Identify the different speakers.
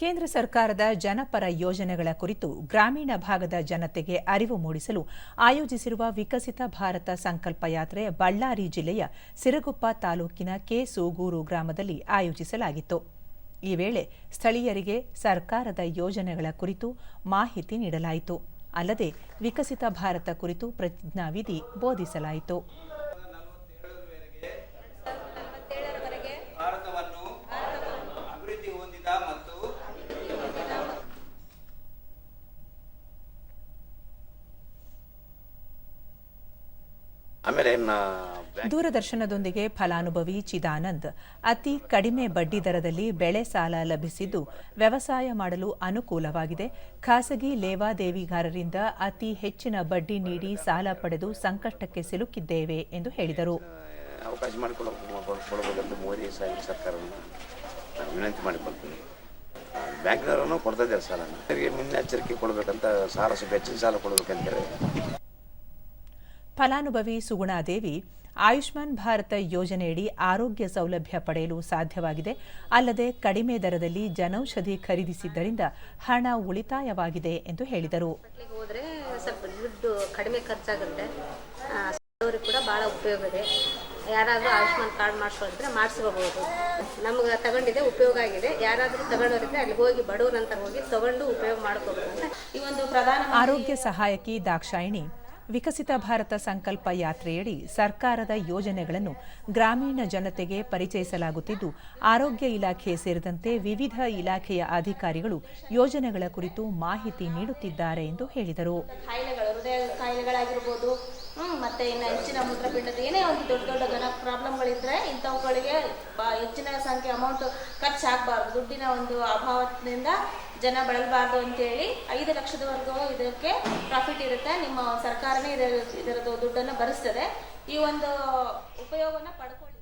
Speaker 1: ಕೇಂದ್ರ ಸರ್ಕಾರದ ಜನಪರ ಯೋಜನೆಗಳ ಕುರಿತು ಗ್ರಾಮೀಣ ಭಾಗದ ಜನತೆಗೆ ಅರಿವು ಮೂಡಿಸಲು ಆಯೋಜಿಸಿರುವ ವಿಕಸಿತ ಭಾರತ ಸಂಕಲ್ಪ ಯಾತ್ರೆ ಬಳ್ಳಾರಿ ಜಿಲ್ಲೆಯ ಸಿರಗುಪ್ಪ ತಾಲೂಕಿನ ಕೆಸೂಗೂರು ಗ್ರಾಮದಲ್ಲಿ ಆಯೋಜಿಸಲಾಗಿತ್ತು. ಈ ವೇಳೆ ಸ್ಥಳೀಯರಿಗೆ ಸರ್ಕಾರದ ಯೋಜನೆಗಳ ಕುರಿತು ಮಾಹಿತಿ ನೀಡಲಾಯಿತು. ಅಲ್ಲದೆ ವಿಕಸಿತ ಭಾರತ ಕುರಿತು ಪ್ರತಿಜ್ಞಾವಿಧಿ ಬೋಧಿಸಲಾಯಿತು.
Speaker 2: ಆಮೇಲೆ
Speaker 1: ದೂರದರ್ಶನದೊಂದಿಗೆ ಫಲಾನುಭವಿ ಚಿದಾನಂದ್ ಅತಿ ಕಡಿಮೆ ಬಡ್ಡಿ ದರದಲ್ಲಿ ಬೆಳೆ ಸಾಲ ಲಭಿಸಿದ್ದು ವ್ಯವಸಾಯ ಮಾಡಲು ಅನುಕೂಲವಾಗಿದೆ. ಖಾಸಗಿ ಲೇವಾದೇವಿಗಾರರಿಂದ ಅತಿ ಹೆಚ್ಚಿನ ಬಡ್ಡಿ ನೀಡಿ ಸಾಲ ಪಡೆದು ಸಂಕಷ್ಟಕ್ಕೆ ಸಿಲುಕಿದ್ದೇವೆ ಎಂದು ಹೇಳಿದರು.
Speaker 2: ಅವಕಾಶ ಮೋದಿ ವಿನಂತಿ ಮಾಡಿಕೊಳ್ತೀನಿ. ಬ್ಯಾಂಕ್ನವರನ್ನು ಕೊಡ್ತಾ ಇದ್ದಾರೆ ಅವರಿಗೆ ಮುನ್ನೆಚ್ಚರಿಕೆ ಕೊಡಬೇಕಂತ ಸಾಲ ಹೆಚ್ಚಿನ ಸಾಲ ಕೊಡಬೇಕಂತೇಳಿ
Speaker 1: ಫಲಾನುಭವಿ ಸುಗುಣಾದೇವಿ ಆಯುಷ್ಮಾನ್ ಭಾರತ ಯೋಜನೆಯಡಿ ಆರೋಗ್ಯ ಸೌಲಭ್ಯ ಪಡೆಯಲು ಸಾಧ್ಯವಾಗಿದೆ. ಅಲ್ಲದೆ ಕಡಿಮೆ ದರದಲ್ಲಿ ಜನೌಷಧಿ ಖರೀದಿಸಿದ್ದರಿಂದ ಹಣ ಉಳಿತಾಯವಾಗಿದೆ ಎಂದು ಹೇಳಿದರು.
Speaker 3: ಹೋದರೆ ಸ್ವಲ್ಪ ದುಡ್ಡು ಕಡಿಮೆ ಖರ್ಚಾಗುತ್ತೆ. ಕೂಡ ಭಾಳ ಉಪಯೋಗ ಇದೆ. ಯಾರಾದರೂ ಆಯುಷ್ಮಾನ್ ಕಾರ್ಡ್ ಮಾಡಿಸ್ಕೊಂಡಿದ್ರೆ ಮಾಡಿಸ್ಕೋಬಹುದು ನಮ್ಗೆ ತಗೊಂಡಿದೆ ಉಪಯೋಗ ಆಗಿದೆ. ಯಾರಾದರೂ ತಗೊಂಡವರಿದ್ರೆ ಅಲ್ಲಿ ಹೋಗಿ ಬಡವರಂತ ಹೋಗಿ ತಗೊಂಡು ಉಪಯೋಗ ಮಾಡ್ಕೋಬಹುದು ಈ ಒಂದು ಪ್ರಧಾನ
Speaker 1: ಆರೋಗ್ಯ ಸಹಾಯಕಿ ದಾಕ್ಷಾಯಿಣಿ ವಿಕಸಿತ ಭಾರತ ಸಂಕಲ್ಪ ಯಾತ್ರೆಯಡಿ ಸರ್ಕಾರದ ಯೋಜನೆಗಳನ್ನು ಗ್ರಾಮೀಣ ಜನತೆಗೆ ಪರಿಚಯಿಸಲಾಗುತ್ತಿದ್ದು, ಆರೋಗ್ಯ ಇಲಾಖೆ ಸೇರಿದಂತೆ ವಿವಿಧ ಇಲಾಖೆಯ ಅಧಿಕಾರಿಗಳು ಯೋಜನೆಗಳ ಕುರಿತು ಮಾಹಿತಿ ನೀಡುತ್ತಿದ್ದಾರೆ ಎಂದು ಹೇಳಿದರು.
Speaker 4: ಹೃದಯ ಕಾಯಿಲೆಗಳಾಗಿರ್ಬೋದು ಮತ್ತೆ ಇನ್ನು ಹೆಚ್ಚಿನ ಮೂತ್ರಪಿಂಡದ ಏನೇ ಒಂದು ದೊಡ್ಡ ದೊಡ್ಡ ಗನ ಪ್ರಾಬ್ಲಮ್ಗಳಿದ್ರೆ ಇಂಥವುಗಳಿಗೆ ಹೆಚ್ಚಿನ ಸಂಖ್ಯೆ ಅಮೌಂಟ್ ಖರ್ಚಾಗಬಾರ್ದು. ದುಡ್ಡಿನ ಒಂದು ಅಭಾವದಿಂದ ಜನ ಬಳಲಬಾರ್ದು ಅಂತೇಳಿ ಐದು ಲಕ್ಷದವರೆಗೂ ಇದಕ್ಕೆ ಪ್ರಾಫಿಟ್ ಇರುತ್ತೆ. ನಿಮ್ಮ ಸರ್ಕಾರನೇ ಇದರ ಇದರದ್ದು ದುಡ್ಡನ್ನು ಭರಿಸ್ತದೆ. ಈ ಒಂದು ಉಪಯೋಗನ ಪಡ್ಕೊಳ್ಳಿ.